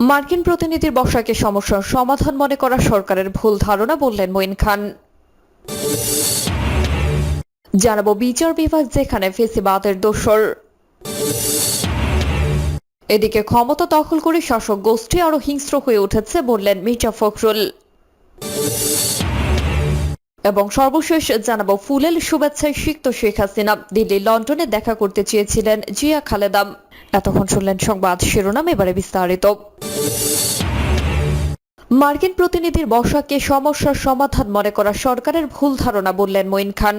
মার্কিন প্রতিনিধির বসাকে সমস্যার সমাধান মনে করা সরকারের ভুল ধারণা বললেন মঈন খান। জানাব বিচার বিভাগ যেখানে ফেসিবাদের দোষর এদিকে ক্ষমতা দখল করে শাসক গোষ্ঠী আরও হিংস্র হয়ে উঠেছে বললেন মির্জা ফখরুল। এবং সর্বশেষ জানাব ফুলেল শুভেচ্ছায় সিক্ত শেখ হাসিনা। দিল্লি, লন্ডনে দেখা করতে চেয়েছিলেন জিয়া খালেদা। এতক্ষণ শুনলেন সংবাদ শিরোনাম, এবারে বিস্তারিত। মার্কিন প্রতিনিধির বসাকে সমস্যার সমাধান মনে করা সরকারের ভুল ধারণা বললেন মঈন খান।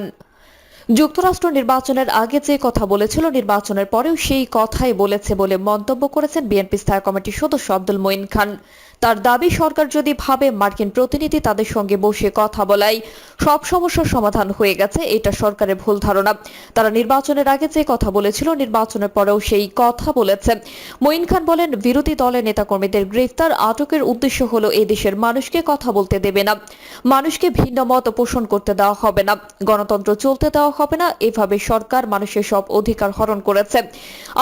যুক্তরাষ্ট্র নির্বাচনের আগে যে কথা বলেছিল, নির্বাচনের পরেও সেই কথাই বলেছে বলে মন্তব্য করেছেন বিএনপি স্থায়ী কমিটির সদস্য আব্দুল মঈন খান। তার দাবি, সরকার যদি ভাবে মার্কিন প্রতিনিধি তাদের সঙ্গে বসে কথা বলাই সব সমস্যার সমাধান হয়ে গেছে, এটা সরকারের ভুল ধারণা। তারা নির্বাচনের আগে যে কথা বলেছিল, নির্বাচনের পরেও সেই কথা বলেছে। মঈন খান বলেন, বিরোধী দলের নেতাকর্মীদের গ্রেফতার আটকের উদ্দেশ্য হলো দেশের মানুষকে কথা বলতে দেবে না। মানুষকে ভিন্ন মত পোষণ করতে দেওয়া হবে না। গণতন্ত্র চলতে দেওয়া হবে না। এভাবে সরকার মানুষের সব অধিকার হরণ করেছে।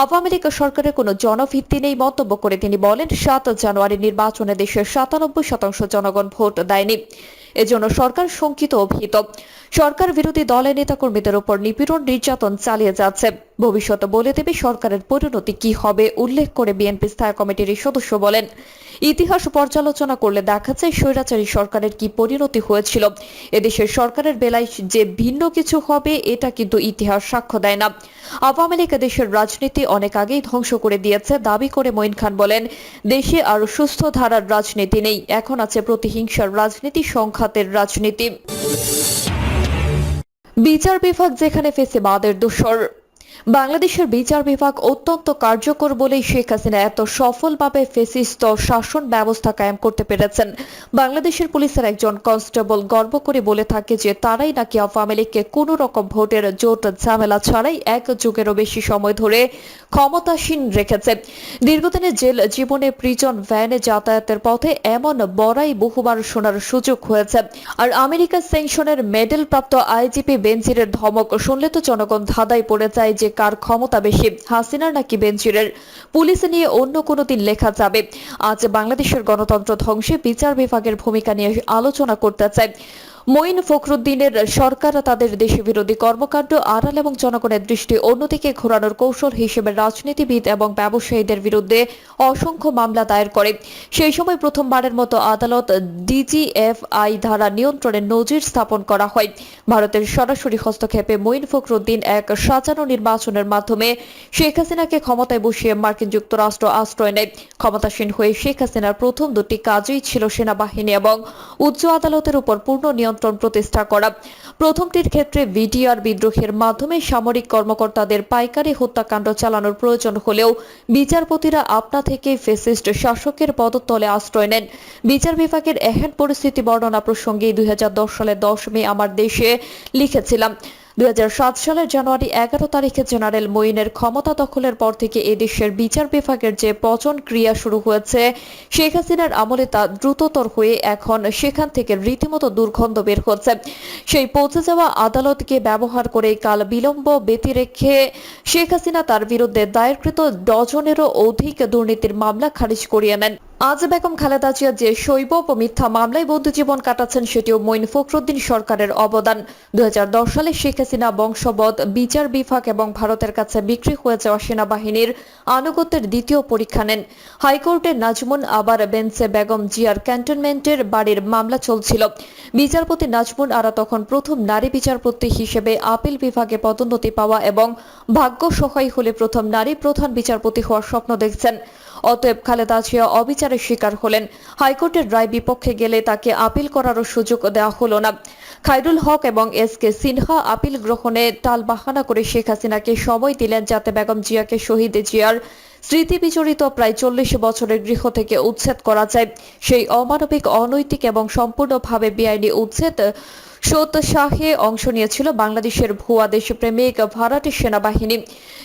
আওয়ামী লীগ সরকারের কোনো জনভিত্তি নেই, মন্তব্য করে তিনি বলেন, সাত জানুয়ারি নির্বাচনে দেশের সাতানব্বই শতাংশ জনগণ ভোট দেয়নি। এজন্য সরকার শঙ্কিত অভিহিত সরকার বিরোধী দলের নেতাকর্মীদের উপর নিপীড়ন নির্যাতন চালিয়ে যাচ্ছে। ভবিষ্যতে বলে দেবে সরকারের পরিণতি কি হবে, উল্লেখ করে বিএনপি স্থায়ী কমিটির সদস্য বলেন। ইতিহাস পর্যালোচনা করলে দেখা যায় স্বৈরাচারী সরকারের কি পরিণতি হয়েছিল। এদেশের সরকারের বেলায় যে ভিন্ন কিছু হবে, এটা কিন্তু ইতিহাস সাক্ষ্য দেয় না। আওয়ামী লীগ দেশের রাজনীতি অনেক আগেই ধ্বংস করে দিয়েছে, দাবি করে মঈন খান বলেন, দেশে আর সুস্থ ধারার রাজনীতি নেই, এখন আছে প্রতিহিংসার রাজনীতি, সংঘাতের রাজনীতি। বিচার বিভাগ যেখানে ফেসিবাদের দোসর বাংলাদেশের বিচার বিভাগ অত্যন্ত কার্যকর বলেই শেখ হাসিনা এত সফলভাবে ফেসিস্ট শাসন ব্যবস্থা কায়েম করতে পেরেছেন। বাংলাদেশের পুলিশের একজন কনস্টেবল গর্ব করে বলে থাকে যে, তারাই নাকি আওয়ামী লীগকে কোনো রকম ভোটের জোট ঝামেলা ছাড়াই এক যুগেরও বেশি সময় ধরে ক্ষমতাসীন রেখেছে। দীর্ঘদিনের জেল জীবনে প্রিজন ভ্যানে যাতায়াতের পথে এমন বড়াই বহুবার শোনার সুযোগ হয়েছে। আর আমেরিকার সেংশনের মেডেল প্রাপ্ত আইজিপি বেনজিরের ধমক শুনলে তো জনগণ ধাঁধায় পড়ে যায় যে কার ক্ষমতা বেশি হাসিনার নাকি বেঞ্চিরের? পুলিশ নিয়ে অন্য কোনো দিন লেখা যাবে। আজ বাংলাদেশের গণতন্ত্র ধ্বংসে বিচার বিভাগের ভূমিকা নিয়ে আলোচনা করতে চাই মঈন ফখরুদ্দিনের সরকার তাদের দেশে বিরোধী কর্মকাণ্ড আড়াল এবং জনগণের দৃষ্টি অন্যদিকে ঘোরানোর কৌশল হিসেবে রাজনীতিবিদ এবং ব্যবসায়ীদের বিরুদ্ধে অসংখ্য মামলা দায়ের করে। সেই সময় প্রথমবারের মতো আদালত ডিজিএফআই ধারা নিয়ন্ত্রণের নজির স্থাপন করা হয়। ভারতের সরাসরি হস্তক্ষেপে মঈন ফখরুদ্দিন এক সাজানো নির্বাচনের মাধ্যমে শেখ হাসিনাকে ক্ষমতায় বসিয়ে মার্কিন যুক্তরাষ্ট্র আশ্রয় নেয়। ক্ষমতাসীন হয়ে শেখ হাসিনার প্রথম দুটি কাজই ছিল সেনাবাহিনী এবং উচ্চ আদালতের উপর পূর্ণ নিয়ন্ত্রণ প্রতিষ্ঠা করা। প্রথমটির ক্ষেত্রে ভিডিআর বিদ্রোহের মাধ্যমে সামরিক কর্মকর্তাদের পাইকারি হত্যাকাণ্ড চালানোর প্রয়োজন হলেও বিচারপতিরা আপনা থেকে ফেসিস্ট শাসকের পদতলে আশ্রয় নেন। বিচার বিভাগের এহেন পরিস্থিতি বর্ণনা প্রসঙ্গে দুই সালে দশ মে আমার দেশে লিখেছিলাম দুই হাজার সাত সালের জানুয়ারি এগারো তারিখে জেনারেল মঈনের ক্ষমতা দখলের পর থেকে এদেশের বিচার বিভাগের যে পচন ক্রিয়া শুরু হয়েছে, শেখ হাসিনার আমলে তা দ্রুততর হয়ে এখন সেখান থেকে রীতিমতো দুর্গন্ধ বের হচ্ছে। সেই পৌঁছে যাওয়া আদালতকে ব্যবহার করে কাল বিলম্ব ব্যতি রেখে শেখ হাসিনা তার বিরুদ্ধে দায়েরকৃত ডজনেরও অধিক দুর্নীতির মামলা খারিজ করিয়ে নেন। আজ বেগম খালেদা জিয়া যে শৈব ও মিথ্যা মামলায় বন্ধুজীবন কাটাচ্ছেন, সেটিও মঈন ফখরুদ্দিন সরকারের অবদান। দু সালে শেখ হাসিনা বংশবদ বিচার বিভাগ এবং ভারতের কাছে বিক্রি হয়ে যাওয়া সেনাবাহিনীর আনুগত্যের দ্বিতীয় পরীক্ষা নেন। হাইকোর্টে নাজমুন আবার বেঞ্চে বেগম জিয়ার ক্যান্টনমেন্টের বাড়ির মামলা চলছিল। বিচারপতি নাজমুন আরা তখন প্রথম নারী বিচারপতি হিসেবে আপিল বিভাগে পদোন্নতি পাওয়া এবং ভাগ্য সহায় হলে প্রথম নারী প্রধান বিচারপতি হওয়ার স্বপ্ন দেখছেন। অতএব খালেদা জিয়া অবিচারের শিকার হলেন। হাইকোর্টের রায় বিপক্ষে গেলে তাকে আপিল করারও সুযোগ দেওয়া হলো না। খায়রুল হক এবং এস কে সিনহা আপিল গ্রহণে টালবাহানা করে শেখ হাসিনাকে সময় দিলেন যাতে বেগম জিয়াকে শহীদ জিয়ার স্মৃতি বিচরিত প্রায় চল্লিশ বছরের গৃহ থেকে উচ্ছেদ করা যায়। সেই অমানবিক, অনৈতিক এবং সম্পূর্ণভাবে বেআইনি উচ্ছেদ সত শাহে অংশ নিয়েছিল বাংলাদেশের ভুয়া দেশপ্রেমিক ভাড়াটি সেনাবাহিনী।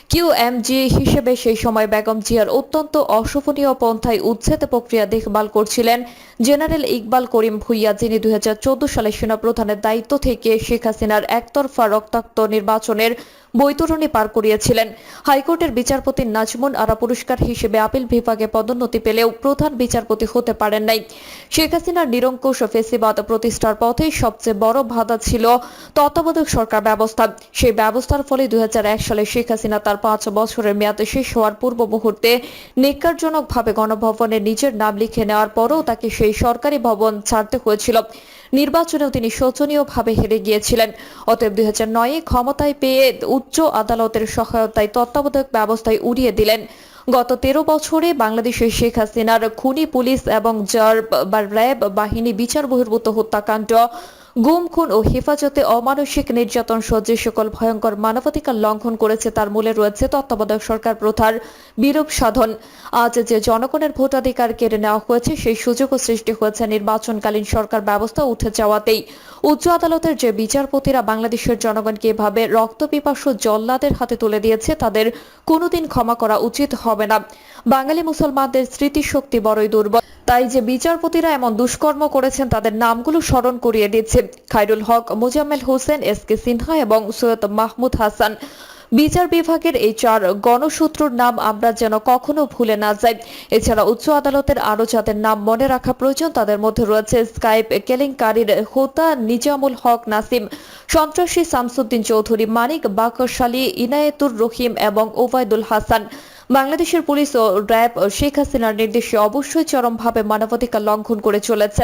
কিউএমজি হিসেবে সেই সময় বেগম জিয়ার অত্যন্ত অশোভনীয় পন্থায় উচ্ছেদ প্রক্রিয়া দেখভাল করছিলেন জেনারেল ইকবাল করিম ভুইয়া, যিনি দুই হাজার চোদ্দ সালে সেনাপ্রধানের দায়িত্ব থেকে শেখ হাসিনার একতরফা রক্তাক্ত নির্বাচনের বৈতরণী পার করিয়েছিলেন। হাইকোর্টের বিচারপতি নাজমুন আরা পুরস্কার হিসেবে আপিল বিভাগে পদোন্নতি পেলেও প্রধান বিচারপতি হতে পারেন নাই। শেখ হাসিনার নিরঙ্কুশ ফেসিবাদ প্রতিষ্ঠার পথে সবচেয়ে বড় বাধা ছিল তত্ত্বাবধায়ক সরকার ব্যবস্থা। সেই ব্যবস্থার ফলে দুই হাজার এক সালে শেখ হাসিনা তার পাঁচ বছরের মেয়াদ শেষ হওয়ার পূর্ব মুহূর্তে নিকারজনকভাবে গণভবনে নিজের নাম লিখে নেওয়ার পরও তাকে সেই সরকারি ভবন ছাড়তে হয়েছিল। নির্বাচনেও তিনি শোচনীয়ভাবে হেরে গিয়েছিলেন। অতএব দুই হাজার নয়ে ক্ষমতায় পেয়ে উচ্চ আদালতের সহায়তায় তত্ত্বাবধায়ক ব্যবস্থায় উড়িয়ে দিলেন। গত তেরো বছরে বাংলাদেশের শেখ হাসিনার খুনি পুলিশ এবং র্যাব বা র্যাব বাহিনী বিচার বহির্ভূত হত্যাকাণ্ড গুম খুন ও হেফাজতে অমানসিক নির্যাতন সহ যে সকল ভয়ঙ্কর মানবাধিকার লঙ্ঘন করেছে, তার মূলে রয়েছে তত্ত্বাবধায়ক সরকার প্রথার বিরূপ সাধন। আজ যে জনগণের ভোটাধিকার কেড়ে নেওয়া হয়েছে, সেই সুযোগও সৃষ্টি হয়েছে। নির্বাচনকালীন সরকার ব্যবস্থা উঠে যাওয়াতেই উচ্চ আদালতের যে বিচারপতিরা বাংলাদেশের জনগণকে এভাবে রক্তপিপাসু জল্লাদের হাতে তুলে দিয়েছে, তাদের কোনোদিন ক্ষমা করা উচিত হবে না। বাঙালি মুসলমানদের স্মৃতিশক্তি বড়ই দুর্বল। তাই যে বিচারপতিরা এমন দুষ্কর্ম করেছেন, তাদের নামগুলো স্মরণ করিয়ে দিচ্ছে খায়রুল হক, মোজাম্মেল হোসেন, এস কে সিনহা এবং সৈয়দ মাহমুদ হাসান। বিচার বিভাগের এই চার গণসূত্রর নাম আমরা যেন কখনো ভুলে না যাই। এছাড়া উচ্চ আদালতের আরও যাদের নাম মনে রাখা প্রয়োজন, তাদের মধ্যে রয়েছে স্কাইপ কেলেঙ্কারির হোতা, নিজামুল হক, নাসিম। সন্ত্রাসী শামসুদ্দিন চৌধুরী, মানিক বাকশালী, ইনায়েতুর রহিম এবং ওবায়দুল হাসান। বাংলাদেশের পুলিশ ও র্যাব শেখ হাসিনার নির্দেশে অবশ্যই চরমভাবে মানবাধিকার লঙ্ঘন করে চলেছে।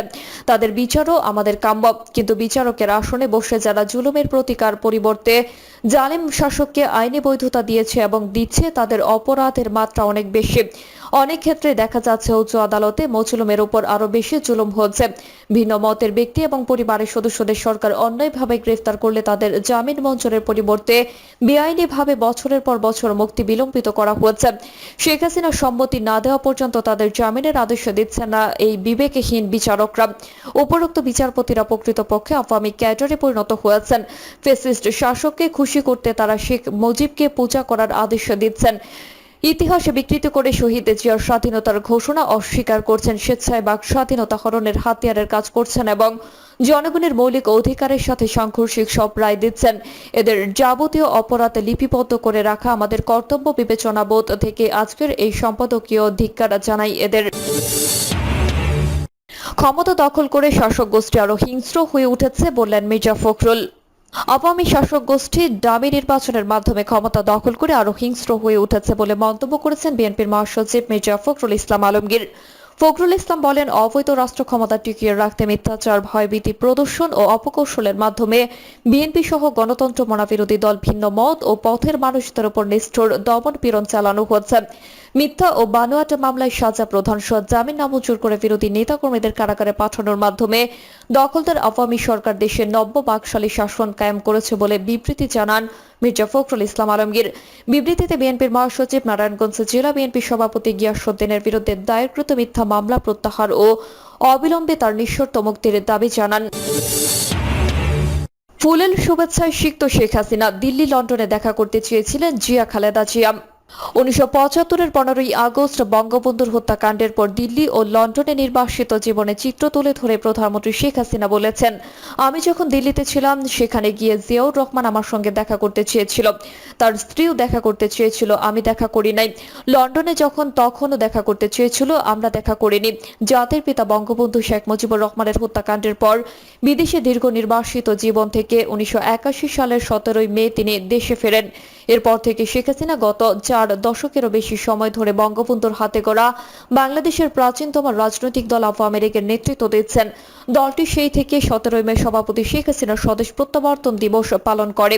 তাদের বিচারও আমাদের কাম্য। কিন্তু বিচারকের আসনে বসে যারা জুলুমের প্রতিকার পরিবর্তে জালেম শাসককে আইনি বৈধতা দিয়েছে এবং দিচ্ছে, তাদের অপরাধের মাত্রা অনেক বেশি। অনেক ক্ষেত্রে দেখা যাচ্ছে উচ্চ আদালতে মজলুমের উপর আরও বেশি জুলুম হচ্ছে। ভিন্ন মতের ব্যক্তি এবং পরিবারের সদস্যদের সরকার অন্যায়ভাবে গ্রেফতার করলে তাদের জামিন মঞ্জুরের পরিবর্তে বেআইনিভাবে বছরের পর বছর মুক্তি বিলম্বিত করা হচ্ছে। শেখ হাসিনা সম্মতি না দেওয়া পর্যন্ত তাদের জামিনের আদেশ দিচ্ছে না এই বিবেকহীন বিচারকরা। উপরোক্ত বিচারপতিরা প্রকৃতপক্ষে আওয়ামী ক্যাডারে পরিণত হয়েছেন। ফেসিস্ট শাসককে খুশি করতে তারা শেখ মুজিবকে পূজা করার আদেশ দিচ্ছেন। ইতিহাসে বিকৃত করে শহীদ জিয়ার স্বাধীনতার ঘোষণা অস্বীকার করছেন স্বেচ্ছায় বাক স্বাধীনতা হরণের হাতিয়ারের কাজ করছেন এবং জনগণের মৌলিক অধিকারের সাথে সাংঘর্ষিক সব রায় দিচ্ছেন। এদের যাবতীয় অপরাধ লিপিবদ্ধ করে রাখা আমাদের কর্তব্য বিবেচনা বোধ থেকে আজকের এই সম্পাদকীয় ধিক্কার জানাই এদের। ক্ষমতা দখল করে শাসক গোষ্ঠী আরও হিংস্র হয়ে উঠেছে বললেন মির্জা ফখরুল। আওয়ামী শাসক গোষ্ঠী ডামি নির্বাচনের মাধ্যমে ক্ষমতা দখল করে আরও হিংস্র হয়ে উঠেছে বলে মন্তব্য করেছেন বিএনপির মহাসচিব মির্জা ফখরুল ইসলাম আলমগীর। ফখরুল ইসলাম বলেন, অবৈধ রাষ্ট্র ক্ষমতা টিকিয়ে রাখতে মিথ্যাচার, ভয়ভীতি, প্রদর্শন ও অপকৌশলের মাধ্যমে বিএনপি সহ গণতন্ত্র মনাবিরোধী দল ভিন্ন মত ও পথের মানুষদের উপর নিষ্ঠুর দমন পীড়ন চালানো হচ্ছে। মিথ্যা ও বানোয়াট মামলায় সাজা প্রধান সহ জামিন নামঞ্জুর করে বিরোধী নেতাকর্মীদের কারাগারে পাঠানোর মাধ্যমে দখলদার আওয়ামী সরকার দেশে নব্য বাকশালী শাসন কায়েম করেছে বলে বিবৃতি জানান মির্জা ফখরুল ইসলাম আলমগীর। বিবৃতিতে বিএনপির মহাসচিব নারায়ণগঞ্জ জেলা বিএনপি সভাপতি গিয়াসুদ্দিনের বিরুদ্ধে দায়েরকৃত মিথ্যা মামলা প্রত্যাহার ও অবিলম্বে তার নিঃশর্ত মুক্তির দাবি জানান। ফুলেল শুভেচ্ছায় সিক্ত শেখ হাসিনা দিল্লি, লন্ডনে দেখা করতে চেয়েছিলেন জিয়া খালেদা জিয়া। উনিশশো পনেরোই আগস্ট বঙ্গবন্ধুর হত্যাকাণ্ডের পর দিল্লি ও লন্ডনে নির্বাসিত জীবনে চিত্র তুলে ধরে প্রধানমন্ত্রী শেখ হাসিনা বলেছেন, আমি যখন দিল্লিতে ছিলাম, সেখানে গিয়ে জিয়াউর রহমান আমার সঙ্গে দেখা করতে চেয়েছিল। তার স্ত্রীও দেখা করতে চেয়েছিল, আমি দেখা করি নাই। লন্ডনে যখন, তখনও দেখা করতে চেয়েছিল, আমরা দেখা করিনি। জাতির পিতা বঙ্গবন্ধু শেখ মুজিবুর রহমানের হত্যাকাণ্ডের পর বিদেশে দীর্ঘ নির্বাসিত জীবন থেকে উনিশশো একাশি সালের সতেরোই মে তিনি দেশে ফেরেন। এরপর থেকে শেখ হাসিনা গত চার দশকেরও বেশি সময় ধরে বঙ্গবন্ধুর হাতে গড়া বাংলাদেশের প্রাচীনতম রাজনৈতিক দল আওয়ামী লীগের নেতৃত্ব দিচ্ছেন। দলটি সেই থেকে সতেরোই মে সভাপতি শেখ হাসিনার স্বদেশ প্রত্যাবর্তন দিবস পালন করে।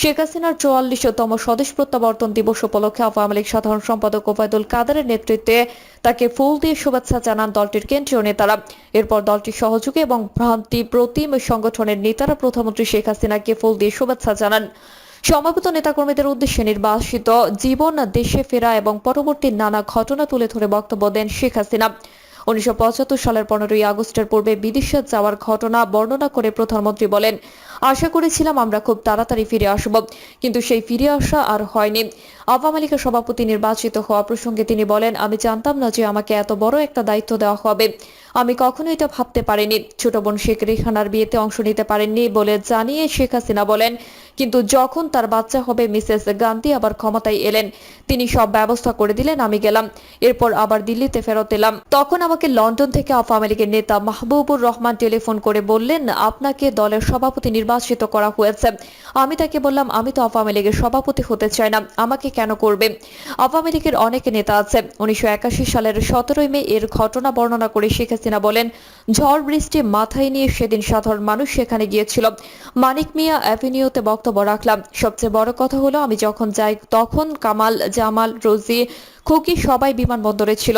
শেখ হাসিনার চুয়াল্লিশতম স্বদেশ প্রত্যাবর্তন দিবস উপলক্ষে আওয়ামী লীগ সাধারণ সম্পাদক ওবায়দুল কাদারের নেতৃত্বে তাকে ফুল দিয়ে শুভেচ্ছা জানান দলটির কেন্দ্রীয় নেতারা। এরপর দলটির সহযোগী এবং ভ্রান্তি প্রতিম সংগঠনের নেতারা প্রধানমন্ত্রী শেখ হাসিনাকে ফুল দিয়ে শুভেচ্ছা জানান। সমবেত নেতাকর্মীদের উদ্দেশ্যে নির্বাসিত জীবন, দেশে ফেরা এবং পরবর্তী নানা ঘটনা তুলে ধরে বক্তব্য দেন শেখ হাসিনা। উনিশশো পঁচাত্তর সালের পনেরোই আগস্টের পূর্বে বিদেশে যাওয়ার ঘটনা বর্ণনা করে প্রধানমন্ত্রী বলেন আশা করেছিলাম আমরা খুব তাড়াতাড়ি ফিরে আসব, কিন্তু সেই ফিরে আসা আর হয়নি। আওয়ামী লীগের সভাপতি নির্বাচিত হওয়া প্রসঙ্গে তিনি বলেন, আমি জানতাম না যে আমাকে এত বড় একটা দায়িত্ব দেওয়া হবে। আমি কখনো এটা ভাবতে পারিনি। ছোট বোন শেখ রেহানার বিয়েতে অংশ নিতে পারেননি বলে জানিয়ে শেখ হাসিনা বলেন। কিন্তু যখন তার বাচ্চা হবে, মিসেস গান্ধী আবার ক্ষমতায় এলেন। তিনি সব ব্যবস্থা করে দিলেন, আমি গেলাম। এরপর আবার দিল্লিতে ফেরত এলাম। তখন আমাকে লন্ডন থেকে আওয়ামী লীগের নেতা মাহবুবুর রহমান টেলিফোন করে বললেন, আপনাকে দলের সভাপতি নির্বাচিত করা হয়েছে। আমি তাকে বললাম, আমি তো আওয়ামী লীগের সভাপতি হতে চাই না, আমাকে কেন করবে? আওয়ামী লীগের অনেক নেতা আছে। উনিশশো একাশি সালের সতেরোই মে এর ঘটনা বর্ণনা করে শেখ হাসিনা বলেন, ঝড় বৃষ্টি মাথায় নিয়ে সেদিন সাধারণ মানুষ সেখানে গিয়েছিল। মানিক মিয়া অ্যাভিনিউতে বক্তব্য রাখলাম। সবচেয়ে বড় কথা হলো, আমি যখন যাই তখন কামাল, জামাল, রোজি, খুকি সবাই বিমানবন্দরে ছিল।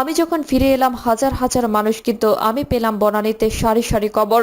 আমি যখন ফিরে এলাম, হাজার হাজার মানুষ, কিন্তু আমি পেলাম বনানীতে সারি সারি কবর।